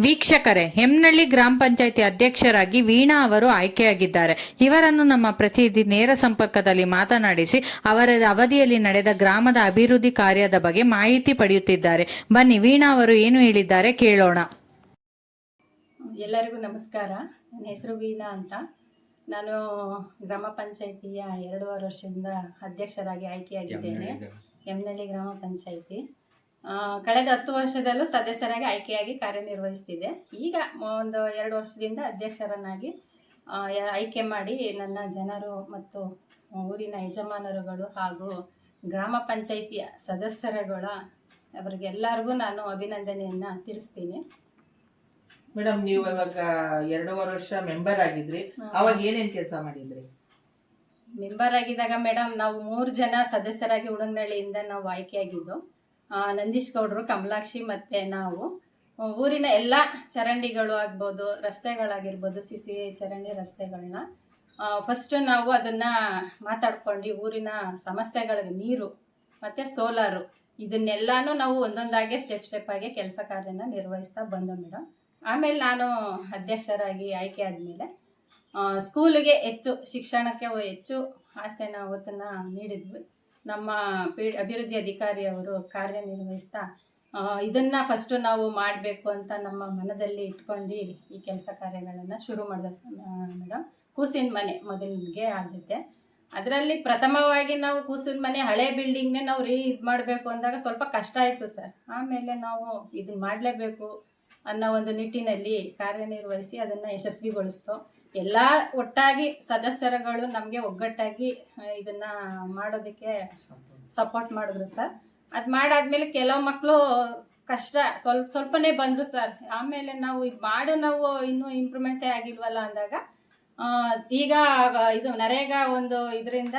ವೀಕ್ಷಕರೇ ಹೆಮ್ನಳ್ಳಿ ಗ್ರಾಮ ಪಂಚಾಯಿತಿ ಅಧ್ಯಕ್ಷರಾಗಿ ವೀಣಾ ಅವರು ಆಯ್ಕೆಯಾಗಿದ್ದಾರೆ. ಇವರನ್ನು ನಮ್ಮ ಪ್ರತಿನಿಧಿ ನೇರ ಸಂಪರ್ಕದಲ್ಲಿ ಮಾತನಾಡಿಸಿ ಅವರ ಅವಧಿಯಲ್ಲಿ ನಡೆದ ಗ್ರಾಮದ ಅಭಿವೃದ್ಧಿ ಕಾರ್ಯದ ಬಗ್ಗೆ ಮಾಹಿತಿ ಪಡೆಯುತ್ತಿದ್ದಾರೆ. ಬನ್ನಿ ವೀಣಾ ಅವರು ಏನು ಹೇಳಿದ್ದಾರೆ ಕೇಳೋಣ. ಎಲ್ಲರಿಗೂ ನಮಸ್ಕಾರ. ನನ್ನ ಹೆಸರು ವೀಣಾ ಅಂತ. ನಾನು ಗ್ರಾಮ ಪಂಚಾಯಿತಿಯ ಎರಡೂವರೆ ವರ್ಷದಿಂದ ಅಧ್ಯಕ್ಷರಾಗಿ ಆಯ್ಕೆಯಾಗಿದ್ದೇನೆ. ಹೆಮ್ನಳ್ಳಿ ಗ್ರಾಮ ಪಂಚಾಯಿತಿ. ಕಳೆದ ಹತ್ತು ವರ್ಷದಲ್ಲೂ ಸದಸ್ಯರಾಗಿ ಆಯ್ಕೆಯಾಗಿ ಕಾರ್ಯನಿರ್ವಹಿಸ್ತಿದೆ ಈಗ ಒಂದು ಎರಡು ವರ್ಷದಿಂದ ಅಧ್ಯಕ್ಷರನ್ನಾಗಿ ಆಯ್ಕೆ ಮಾಡಿ ನನ್ನ ಜನರು ಮತ್ತು ಊರಿನ ಯಜಮಾನರುಗಳು ಹಾಗೂ ಗ್ರಾಮ ಪಂಚಾಯಿತಿಯ ಸದಸ್ಯರುಗಳ ಅವರಿಗೆಲ್ಲರಿಗೂ ನಾನು ಅಭಿನಂದನೆಯನ್ನು ತಿಳಿಸ್ತೀನಿ. ಮೇಡಮ್ ನೀವು ಇವಾಗ ಎರಡೂವರೆ ವರ್ಷ ಮೆಂಬರ್ ಆಗಿದ್ರಿ. ಅವಾಗ ಏನೇನು ಕೆಲಸ ಮಾಡಿದ್ರಿ? ಮೆಂಬರ್ ಆಗಿದ್ದಾಗ ಮೇಡಮ್ ನಾವು ಮೂರು ಜನ ಸದಸ್ಯರಾಗಿ ಉಡಂಗಳ್ಳಿಯಿಂದ ನಾವು ಆಯ್ಕೆಯಾಗಿದ್ದು ನಂದೀಶ್ ಗೌಡರು ಕಮಲಾಕ್ಷಿ ಮತ್ತೆ ನಾವು. ಊರಿನ ಎಲ್ಲ ಚರಂಡಿಗಳು ಆಗ್ಬೋದು, ರಸ್ತೆಗಳಾಗಿರ್ಬೋದು ಸಿ ಸಿ ಚರಂಡಿ ರಸ್ತೆಗಳನ್ನ ಫಸ್ಟ್ ನಾವು ಅದನ್ನ ಮಾತಾಡ್ಕೊಂಡು ಊರಿನ ಸಮಸ್ಯೆಗಳಿಗೆ ನೀರು ಮತ್ತೆ ಸೋಲಾರು. ಇದನ್ನೆಲ್ಲಾನು ನಾವು ಒಂದೊಂದಾಗೆ ಸ್ಟೆಪ್ ಸ್ಟೆಪ್ ಆಗಿ ಕೆಲಸ ಕಾರ್ಯನ ನಿರ್ವಹಿಸ್ತಾ ಬಂದೋ ಮೇಡಮ್ ಆಮೇಲೆ ನಾನು ಅಧ್ಯಕ್ಷರಾಗಿ ಆಯ್ಕೆ ಆದಮೇಲೆ ಸ್ಕೂಲಿಗೆ ಹೆಚ್ಚು, ಶಿಕ್ಷಣಕ್ಕೆ ಹೆಚ್ಚು ಆಸೆನ ಒತ್ತನ್ನು ನೀಡಿದ್ವಿ. ನಮ್ಮ ಪಿ, ಅಭಿವೃದ್ಧಿ ಅಧಿಕಾರಿಯವರು ಕಾರ್ಯನಿರ್ವಹಿಸ್ತಾ ಇದನ್ನು ಫಸ್ಟ್ ನಾವು ಮಾಡಬೇಕು ಅಂತ ನಮ್ಮ ಮನದಲ್ಲಿ ಇಟ್ಕೊಂಡು ಈ ಕೆಲಸ ಕಾರ್ಯಗಳನ್ನು ಶುರು ಮಾಡಿದ ಮೇಡಮ್ ಕೂಸಿನ ಮನೆ ಮೊದಲಿಗೆ ಆದ್ಯತೆ. ಅದರಲ್ಲಿ ಪ್ರಥಮವಾಗಿ ನಾವು ಕೂಸಿನ ಮನೆ ಹಳೆ ಬಿಲ್ಡಿಂಗ್ನೇ ನಾವು ರೀ ಇದು ಮಾಡಬೇಕು ಅಂದಾಗ ಸ್ವಲ್ಪ ಕಷ್ಟ ಆಯಿತು ಸರ್. ಆಮೇಲೆ ನಾವು ಇದನ್ನ ಮಾಡಲೇಬೇಕು ಅನ್ನೋ ಒಂದು ನಿಟ್ಟಿನಲ್ಲಿ ಕಾರ್ಯನಿರ್ವಹಿಸಿ ಅದನ್ನು ಯಶಸ್ವಿಗೊಳಿಸ್ತು. ಎಲ್ಲ ಒಟ್ಟಾಗಿ ಸದಸ್ಯರುಗಳು ನಮಗೆ ಒಗ್ಗಟ್ಟಾಗಿ ಇದನ್ನ ಮಾಡೋದಕ್ಕೆ ಸಪೋರ್ಟ್ ಮಾಡಿದ್ರು ಸರ್ ಅದು ಮಾಡಾದ್ಮೇಲೆ ಕೆಲವು ಮಕ್ಕಳು ಕಷ್ಟ, ಸ್ವಲ್ಪ, ಸ್ವಲ್ಪನೇ ಬಂದರು ಸರ್ ಆಮೇಲೆ ನಾವು ಇದು ಮಾಡೋ, ನಾವು ಇನ್ನೂ ಇಂಪ್ರೂವ್ಮೆಂಟ್ಸೇ ಆಗಿಲ್ವಲ್ಲ ಅಂದಾಗ ಈಗ, ಇದು ನರೇಗಾ ಒಂದು ಇದರಿಂದ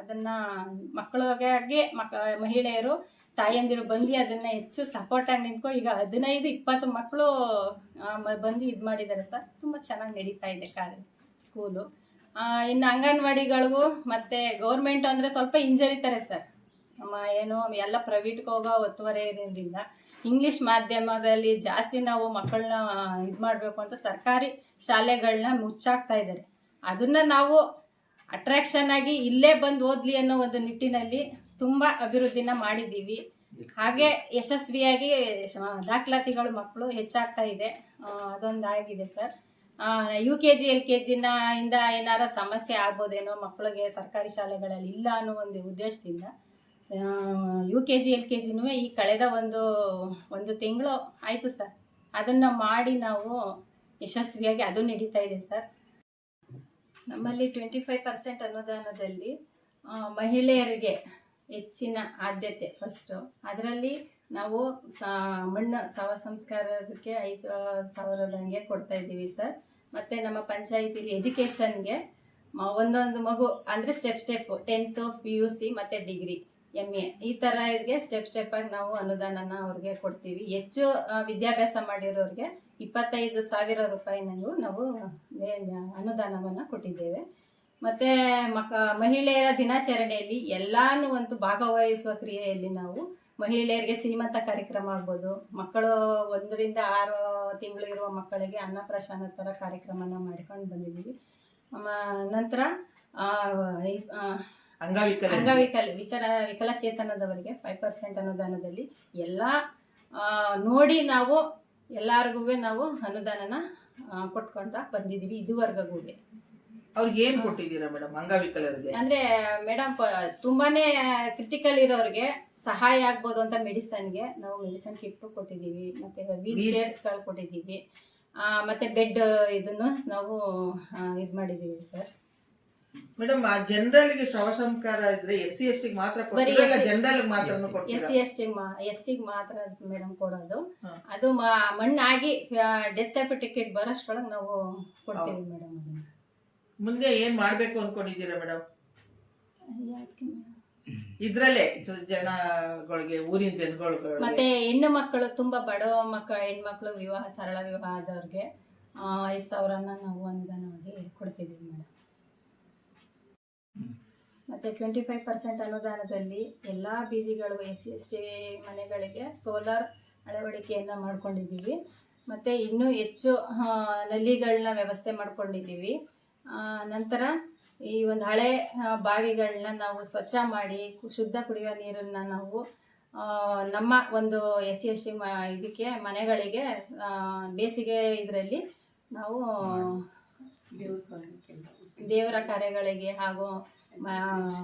ಅದನ್ನ ಮಕ್ಕಳಿಗಾಗಿ ಮಕ್, ಮಹಿಳೆಯರು, ತಾಯಂದಿರು ಬಂದು ಅದನ್ನ ಹೆಚ್ಚು ಸಪೋರ್ಟ್ ಆಗಿ ನಿಂತ್ಕೊ, ಈಗ ಹದಿನೈದು, ಇಪ್ಪತ್ತು ಮಕ್ಕಳು ಬಂದು ಇದು ಮಾಡಿದ್ದಾರೆ ಸರ್. ತುಂಬ ಚೆನ್ನಾಗಿ ನಡೀತಾ ಇದೆ ಕಾರ್ಯ ಸ್ಕೂಲು. ಇನ್ನು ಅಂಗನವಾಡಿಗಳಿಗೂ ಮತ್ತೆ ಗೌರ್ಮೆಂಟ್ ಅಂದರೆ ಸ್ವಲ್ಪ ಹಿಂಜರಿತಾರೆ ಸರ್. ನಮ್ಮ ಏನು, ಎಲ್ಲ ಪ್ರೈವೇಟ್ಗೆ ಹೋಗೋ ಒತ್ತುವರಿ ಇರೋದ್ರಿಂದ. ಇಂಗ್ಲಿಷ್ ಮಾಧ್ಯಮದಲ್ಲಿ ಜಾಸ್ತಿ ನಾವು ಮಕ್ಕಳನ್ನ ಇದು ಮಾಡಬೇಕು ಅಂತ ಸರ್ಕಾರಿ ಶಾಲೆಗಳನ್ನ ಮುಚ್ಚಾಕ್ತಾ ಇದ್ದಾರೆ ಅದನ್ನ ನಾವು ಅಟ್ರಾಕ್ಷನ್ ಆಗಿ ಇಲ್ಲೇ ಬಂದು ಓದ್ಲಿ ಅನ್ನೋ ಒಂದು ನಿಟ್ಟಿನಲ್ಲಿ ತುಂಬ ಅಭಿವೃದ್ಧಿನ ಮಾಡಿದ್ದೀವಿ. ಹಾಗೆ ಯಶಸ್ವಿಯಾಗಿ ದಾಖಲಾತಿಗಳು ಮಕ್ಕಳು ಹೆಚ್ಚಾಗ್ತಾ ಇದೆ. ಅದೊಂದಾಗಿದೆ sir. U K G L K ಜಿನ ಇಂದ ಏನಾರ ಸಮಸ್ಯೆ ಆಗ್ಬೋದೇನೋ ಮಕ್ಕಳಿಗೆ ಸರ್ಕಾರಿ ಶಾಲೆಗಳಲ್ಲಿ ಇಲ್ಲ ಅನ್ನೋ ಒಂದು ಉದ್ದೇಶದಿಂದ U K G L K ಜಿನೂ ಈ ಕಳೆದ ಒಂದು ಒಂದು ತಿಂಗಳು ಆಯಿತು ಸರ್. ಅದನ್ನು ಮಾಡಿ ನಾವು ಯಶಸ್ವಿಯಾಗಿ ಅದು ನಡೀತಾ ಇದೆ ಸರ್. ನಮ್ಮಲ್ಲಿ ಟ್ವೆಂಟಿ ಫೈವ್ ಪರ್ಸೆಂಟ್ ಅನುದಾನದಲ್ಲಿ ಮಹಿಳೆಯರಿಗೆ ಹೆಚ್ಚಿನ ಆದ್ಯತೆ ಫಸ್ಟು ಅದರಲ್ಲಿ ನಾವು ಸಾ, ಮಣ್ಣು ಶವ ಸಂಸ್ಕಾರಕ್ಕೆ ಐದು ಸಾವಿರದಂಗೆ ಕೊಡ್ತಾ ಇದ್ದೀವಿ ಸರ್. ಮತ್ತು ನಮ್ಮ ಪಂಚಾಯಿತಿಲಿ ಎಜುಕೇಷನ್ಗೆ ಒಂದೊಂದು ಮಗು ಅಂದರೆ step step tenth P U C ಮತ್ತು ಡಿಗ್ರಿ ಎಂ ಎ ಈ ಥರ ಇದಕ್ಕೆ ಸ್ಟೆಪ್ ಆಗಿ ನಾವು ಅನುದಾನನ ಅವ್ರಿಗೆ ಕೊಡ್ತೀವಿ. ಹೆಚ್ಚು ವಿದ್ಯಾಭ್ಯಾಸ ಮಾಡಿರೋರಿಗೆ ಇಪ್ಪತ್ತೈದು ಸಾವಿರ ರೂಪಾಯಿನೂ ನಾವು ಅನುದಾನವನ್ನು ಕೊಟ್ಟಿದ್ದೇವೆ. ಮತ್ತು ಮಕ, ಮಹಿಳೆಯರ ದಿನಾಚರಣೆಯಲ್ಲಿ ಎಲ್ಲಾನು ಒಂದು ಭಾಗವಹಿಸುವ ಕ್ರಿಯೆಯಲ್ಲಿ ನಾವು ಮಹಿಳೆಯರಿಗೆ ಸೀಮಂತ ಕಾರ್ಯಕ್ರಮ ಆಗ್ಬೋದು. ಮಕ್ಕಳು ಒಂದರಿಂದ ಆರು ತಿಂಗಳು ಇರುವ ಮಕ್ಕಳಿಗೆ ಅನ್ನಪ್ರಾಶನ ಥರ ಕಾರ್ಯಕ್ರಮನ ಮಾಡ್ಕೊಂಡು ಬಂದಿದ್ದೀವಿ. ನಂತರ ಅಂಗವಿಕಲ ಅಂಗವಿಕಲ ವಿಚಾರ ವಿಕಲಚೇತನದವರಿಗೆ ಫೈವ್ ಪರ್ಸೆಂಟ್ ಅನುದಾನದಲ್ಲಿ ಎಲ್ಲ ನೋಡಿ ನಾವು ಎಲ್ಲಾರ್ಗೂ ನಾವು ಅನುದಾನನ ಕೊಟ್ಕೊಂಡ ಬಂದಿದೀವಿ ಇದುವರೆಗೂ ಅವ್ರಿಗೆ ಏನ್ ಕೊಟ್ಟಿದ್ದೀರಾ ಮೇಡಮ್ ಅಂಗವಿಕಲರಿಗೆ ಅಂದ್ರೆ ಮೇಡಮ್ ತುಂಬಾನೇ ಕ್ರಿಟಿಕಲ್ ಇರೋರಿಗೆ ಸಹಾಯ ಆಗ್ಬೋದು ಅಂತ ಮೆಡಿಸನ್ಗೆ ನಾವು ಮೆಡಿಸನ್ ಕಿಟ್ ಕೊಟ್ಟಿದ್ದೀವಿ ಮತ್ತೆ ವೀಲ್ ಚೇರ್ಸ್ಗಳು ಕೊಟ್ಟಿದ್ದೀವಿ ಮತ್ತೆ ಬೆಡ್ ಇದನ್ನು ನಾವು ಇದು ಮಾಡಿದ್ದೀವಿ ಸರ್. ಮೇಡಮ್ ಆ ಜನರಲ್ಗೆ ಶವ ಸಂಸ್ಕಾರ ಇದ್ರೆ ಎಸ್ ಸಿ ಎಸ್ ಟಿಗೆ ಮಾತ್ರ ಬರೀ ಕೊಡ್ತೀರಾ ಇಲ್ಲ SC ಜನರಲ್ ಮಾತ್ರ ಎಸ್ ಕೊಡ್ತೀರಾ? ಸಿ ಎಸ್ ಟಿ ಎಸ್ ಸಿಗ್ ಮಾತ್ರ ಮೇಡಮ್ ಕೊಡೋದು. ಹಾ. ಅದು ಮ- ಮಣ್ಣಾಗಿ ಡೆತ್ ಸರ್ಟಿಫಿಕೇಟ್ ಬರೋಷ್ಟ್ರೊಳಗೆ ನಾವು ಕೊಡ್ತೀವಿ ಮೇಡಮ್ ಮುಂದೆ ಏನ್ ಮಾಡ್ಬೇಕು ಅನ್ಕೊಂಡಿದ್ದೀರಾ ಮೇಡಮ್? ಇದ್ರಲ್ಲೇ ಜ- ಜನಗಳಿಗೆ ಊರಿನ ಜನಗಳಿಗೆ ಮತ್ತೆ ಹೆಣ್ಣು ಮಕ್ಕಳು ತುಂಬಾ ಬಡ ಮಕ್ಕಳು ಹೆಣ್ಮಕ್ಳು ವಿವಾಹ ಸರಳ ವಿವಾಹ ಆದವ್ರಿಗೆ ಐದು ಸಾವಿರನ ನಾವು ಅನುದಾನವಾಗಿ ಕೊಡ್ತಿದ್ದೀವಿ ಮೇಡಮ್. ಮತ್ತೆ ಟ್ವೆಂಟಿ ಫೈವ್ ಪರ್ಸೆಂಟ್ ಅನುದಾನದಲ್ಲಿ ಎಲ್ಲ ಬೀದಿಗಳು ಎಸ್ ಸಿ ಎಸ್ ಟಿ ಮನೆಗಳಿಗೆ ಸೋಲಾರ್ ಅಳವಡಿಕೆಯನ್ನು ಮಾಡ್ಕೊಂಡಿದ್ದೀವಿ. ಮತ್ತು ಇನ್ನೂ ಹೆಚ್ಚು ನಲ್ಲಿಗಳನ್ನ ವ್ಯವಸ್ಥೆ ಮಾಡ್ಕೊಂಡಿದ್ದೀವಿ. ನಂತರ ಈ ಒಂದು ಹಳೆ ಬಾವಿಗಳನ್ನ ನಾವು ಸ್ವಚ್ಛ ಮಾಡಿ ಶುದ್ಧ ಕುಡಿಯುವ ನೀರನ್ನು ನಾವು ನಮ್ಮ ಒಂದು ಎಸ್ ಸಿ ಎಸ್ ಟಿ ಮ ಇದಕ್ಕೆ ಮನೆಗಳಿಗೆ ಬೇಸಿಗೆ ಇದರಲ್ಲಿ ನಾವು ದೇವರ ಕಾರ್ಯಗಳಿಗೆ ಹಾಗೂ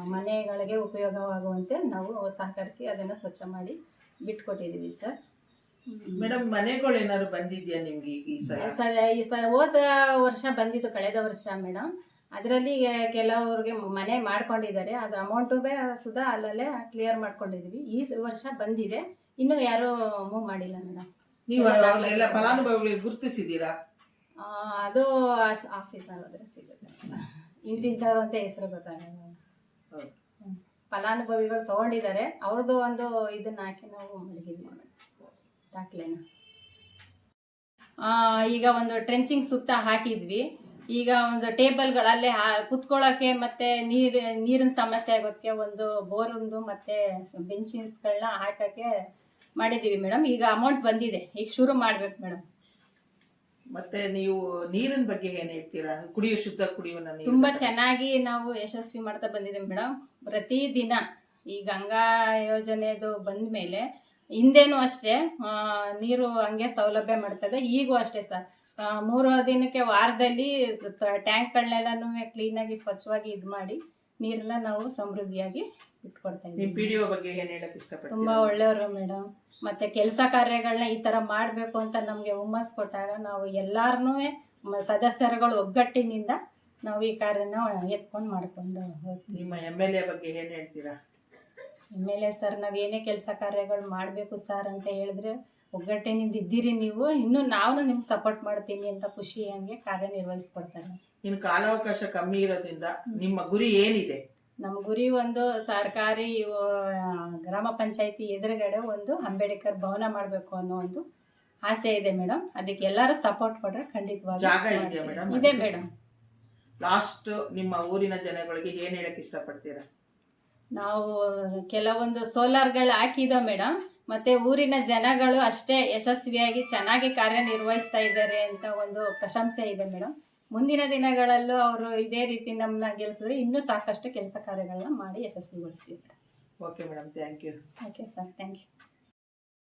ಮನೆಗಳಿಗೆ ಉಪಯೋಗವಾಗುವಂತೆ ನಾವು ಸಹಕರಿಸಿ ಅದನ್ನು ಸ್ವಚ್ಛ ಮಾಡಿ ಬಿಟ್ಕೊಟ್ಟಿದ್ದೀವಿ ಸರ್. ಮೇಡಮ್ ಮನೆಗಳು ಏನಾದ್ರು ಬಂದಿದ್ಯಾ ನಿಮ್ಗೆ ಈಗ ಈ ಸಲ? ಸ- ಈ ಸಲ ಹೋದ ವರ್ಷ ಬಂದಿದ್ದು ಕಳೆದ ವರ್ಷ ಮೇಡಮ್ ಅದರಲ್ಲಿ ಕೆಲವ್ರಿಗೆ ಮನೆ ಮಾಡ್ಕೊಂಡಿದ್ದಾರೆ. ಅದು ಅಮೌಂಟು ಸುಧಾ ಅಲ್ಲಲ್ಲೇ ಕ್ಲಿಯರ್ ಮಾಡ್ಕೊಂಡಿದ್ದೀವಿ. ಈ ವರ್ಷ ಬಂದಿದೆ. ಇನ್ನೂ ಯಾರೂ ಮೂವ್ ಮಾಡಿಲ್ಲ ಮೇಡಮ್ ನೀವು ಎಲ್ಲ ಫಲಾನುಭವಿಗಳಿಗೆ ಗುರುತಿಸಿದ್ದೀರಾ? ಅದು ಆಫೀಸ್ ಹೋದ್ರೆ ಸಿಗುತ್ತೆ. ಇಂತಿಂಥವು ಅಂತ ಹೆಸರು ಗೊತ್ತಾಗಲ್ಲ. ಹೌದು. ಫಲಾನುಭವಿಗಳು ತಗೊಂಡಿದ್ದಾರೆ. ಅವ್ರದ್ದು ಒಂದು ಇದನ್ನ ಹಾಕಿ ನಾವು ಮಡಗಿದ್ವಿ ದಾಖಲೆನ. ಈಗ ಒಂದು ಟ್ರೆಂಚಿಂಗ್ ಸುತ್ತ ಹಾಕಿದ್ವಿ. ಈಗ ಒಂದು ಟೇಬಲ್ಗಳಲ್ಲಿ ಕುತ್ಕೊಳ್ಳೋಕೆ ಮತ್ತೆ ನೀರು ನೀರಿನ ಸಮಸ್ಯೆ ಆಗೋದಕ್ಕೆ ಒಂದು ಬೋರೊಂದು ಮತ್ತೆ ಬೆಂಚಿನ್ಸ್ಗಳನ್ನ ಹಾಕಕ್ಕೆ ಮಾಡಿದ್ದೀವಿ ಮೇಡಮ್. ಈಗ ಅಮೌಂಟ್ ಬಂದಿದೆ. ಈಗ ಶುರು ಮಾಡ್ಬೇಕು ಮೇಡಮ್. ಮತ್ತೆ ನೀವು ನೀರಿನ ಬಗ್ಗೆ ಏನ್ ಹೇಳ್ತೀರಾ? ಕುಡಿಯೋ ಶುದ್ಧ ಕುಡಿಯುವ ನೀರು ತುಂಬಾ ಚೆನ್ನಾಗಿ ನಾವು ಯಶಸ್ವಿ ಮಾಡ್ತಾ ಬಂದಿದ್ದೀವಿ ಮೇಡಮ್ ಪ್ರತಿದಿನ ಈ ಗಂಗಾ ಯೋಜನೆದು ಬಂದ ಮೇಲೆ ಹಿಂದೇನು ಅಷ್ಟೇ ನೀರು ಹಂಗೆ ಸೌಲಭ್ಯ ಮಾಡ್ತದೆ. ಈಗೂ ಅಷ್ಟೇ ಸರ್. ಮೂರು ದಿನಕ್ಕೆ ವಾರದಲ್ಲಿ ಟ್ಯಾಂಕ್ಗಳನ್ನೆಲ್ಲನೂ ಕ್ಲೀನಾಗಿ ಸ್ವಚ್ಛವಾಗಿ ಇದು ಮಾಡಿ ನೀರನ್ನ ನಾವು ಸಮೃದ್ಧಿಯಾಗಿ ಇಟ್ಕೊಡ್ತಾ ಇದ್ದೀವಿ. ಪಿ ಡಿ ಬಗ್ಗೆ ಏನ್ ಹೇಳಕ್ ತುಂಬಾ ಒಳ್ಳೆಯವರು ಮೇಡಮ್ ಮತ್ತೆ ಕೆಲಸ ಕಾರ್ಯಗಳನ್ನ ಈ ತರ ಮಾಡಬೇಕು ಅಂತ ನಮಗೆ ಹುಮ್ಮಸ್ ಕೊಟ್ಟಾಗ ನಾವು ಎಲ್ಲಾರನ್ನೂ ಸದಸ್ಯರುಗಳು ಒಗ್ಗಟ್ಟಿನಿಂದ ನಾವು ಈ ಕಾರ್ಯನ ಎತ್ಕೊಂಡು ಮಾಡ್ಕೊಂಡು ಹೋಗ್ತೀವಿ. ನಿಮ್ಮ ಎಂ ಎಲ್ ಎ ಬಗ್ಗೆ ಏನ್ ಹೇಳ್ತೀರಾ? ಆಮೇಲೆ ಸರ್ ನಾವು ಏನೇ ಕೆಲಸ ಕಾರ್ಯಗಳು ಮಾಡಬೇಕು ಸರ್ ಅಂತ ಹೇಳಿದ್ರೆ ಒಗ್ಗಟ್ಟಿನಿಂದ ಇದ್ದೀರಿ ನೀವು ಇನ್ನು ನಾವು ನಿಮ್ಗೆ ಸಪೋರ್ಟ್ ಮಾಡ್ತೀನಿ ಅಂತ ಖುಷಿ ಹಂಗೆ ಕಾರ್ಯನಿರ್ವಹಿಸ್ಕೊಡ್ತಾರೆ. ಇನ್ನು ಕಾಲಾವಕಾಶ ಕಮ್ಮಿ ಇರೋದ್ರಿಂದ ನಿಮ್ಮ ಗುರಿ ಏನಿದೆ? ನಮ್ಮ ಗುರಿ ಒಂದು ಸರ್ಕಾರಿ ಗ್ರಾಮ ಪಂಚಾಯತಿ ಎದುರುಗಡೆ ಒಂದು ಅಂಬೇಡ್ಕರ್ ಭವನ ಮಾಡಬೇಕು ಅನ್ನೋ ಒಂದು ಆಸೆ ಇದೆ ಮೇಡಮ್ ಅದಕ್ಕೆ ಎಲ್ಲರೂ ಸಪೋರ್ಟ್ ಕೊಟ್ರೆ ಖಂಡಿತವಾಗಿ? ಇದೆ ಮೇಡಮ್ ಲಾಸ್ಟ್ ನಿಮ್ಮ ಊರಿನ ಜನಗಳಿಗೆ ಏನು ಹೇಳಕ್ಕೆ ಇಷ್ಟಪಡ್ತೀರಾ? ನಾವು ಕೆಲವೊಂದು ಸೋಲಾರ್ಗಳು ಹಾಕಿದೋ ಮೇಡಮ್ ಮತ್ತೆ ಊರಿನ ಜನಗಳು ಅಷ್ಟೇ ಯಶಸ್ವಿಯಾಗಿ ಚೆನ್ನಾಗಿ ಕಾರ್ಯನಿರ್ವಹಿಸ್ತಾ ಇದ್ದಾರೆ ಅಂತ ಒಂದು ಪ್ರಶಂಸೆ ಇದೆ ಮೇಡಮ್ ಮುಂದಿನ ದಿನಗಳಲ್ಲೂ ಅವರು ಇದೇ ರೀತಿ ನಮ್ಮನ್ನ ಗೆಲ್ಸಿದ್ರೆ ಇನ್ನೂ ಸಾಕಷ್ಟು ಕೆಲಸ ಕಾರ್ಯಗಳನ್ನ ಮಾಡಿ ಯಶಸ್ವಿಗೊಳಿಸ್ತೀವಿ. Okay madam thank you okay sir thank you